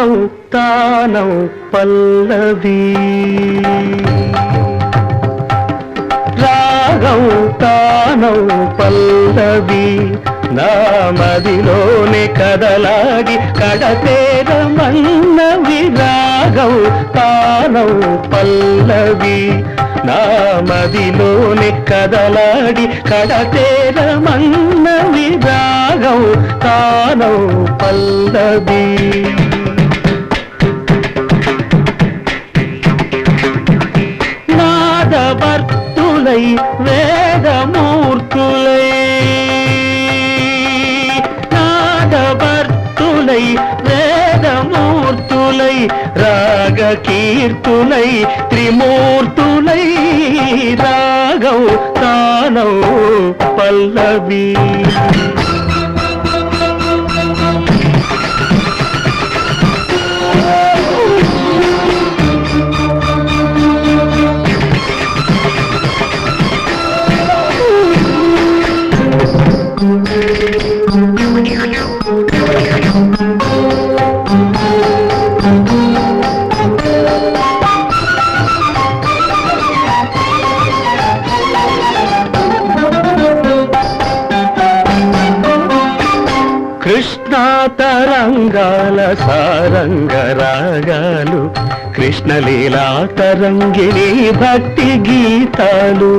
తానౌ తానం పల్లవి. రాగం తానం పల్లవి. నా మదిలోని కదలాడి కడతేరమన్నవి రాగం తానం పల్లవి. నా మదిలోని కదలాడి కడతేరమన్నవి రాగం తానం పల్లవి. నాదవర్తులై వేదమూర్తులై నాదవర్తులై వేదమూర్తులై రాగ కీర్తులై త్రిమూర్తులై రాగం తానౌ పల్లవి కృష్ణ తరంగాల సారంగ రాగాలు కృష్ణలీలా తరంగిణి భక్తి గీతాలు.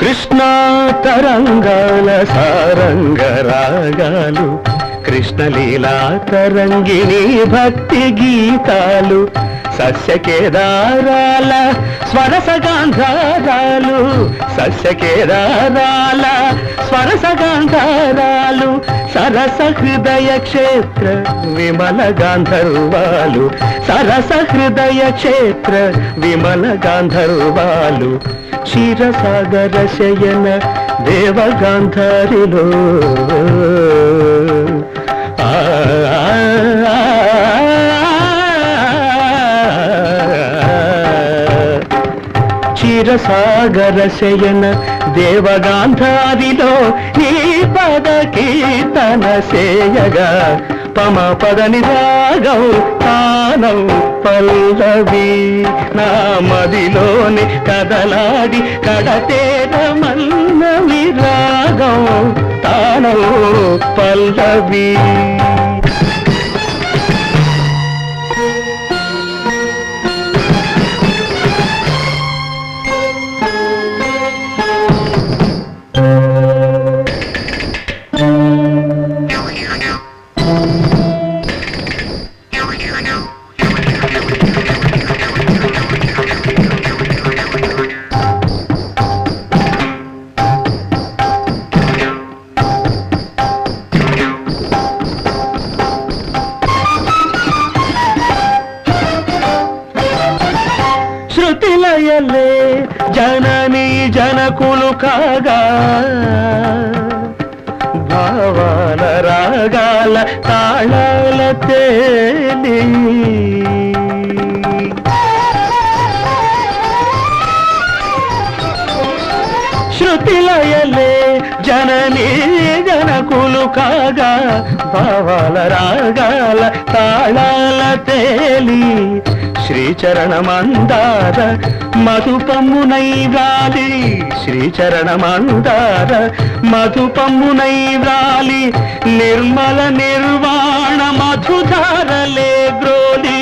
కృష్ణ తరంగాల సారంగ రాగాలు కృష్ణలీలా తరంగిణి భక్తి గీతాలు సస్యకేదారాల స్వరసగాంధారాలు సస్యకేదారాల స్వరసగాంధారాలు సరస హృదయ క్షేత్ర విమల గాంధర్వాలు సరస హృదయ క్షేత్ర విమల గాంధర్వాలు క్షీరసాగర శయన దేవగాంధారిలో. సాగర శయన దేవగాంధారిలో నీ పద కీర్తన సేయగా. పమ పదని రాగం తానం పల్లవి. నా మదిలోని కదలాడి కడతేర మన్నవి రాగం తానం పల్లవి. వల్లే జనని జనకులు కాగా. భావాల రాగాల తాళాల తేలి. శృతిలయలే జనని జనకులు కాగా. భావాల రాగాల తాళాల తేలి. శ్రీచరణమందార మధుపమ్మునై వ్రాలి శ్రీచరణమందార మధుపమ్మునై వ్రాలి నిర్మల నిర్వాణ మధుధారలే గ్రోలి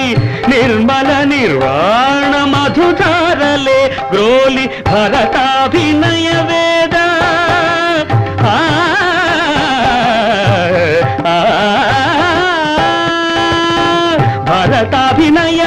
నిర్మల నిర్వాణ మధుధారలే గ్రోలి భరతాభినయ వేద భరతాభినయ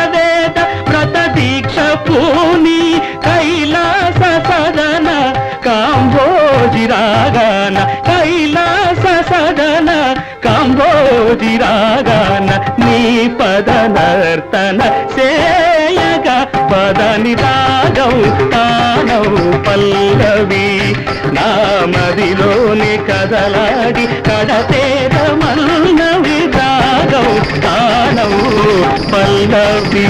నర్తన సేయగ పదని రాగం తానౌ పల్లవి. నా మదిలోని కదలాడి కడతేర మల్లవి రాగం తానౌ పల్లవి.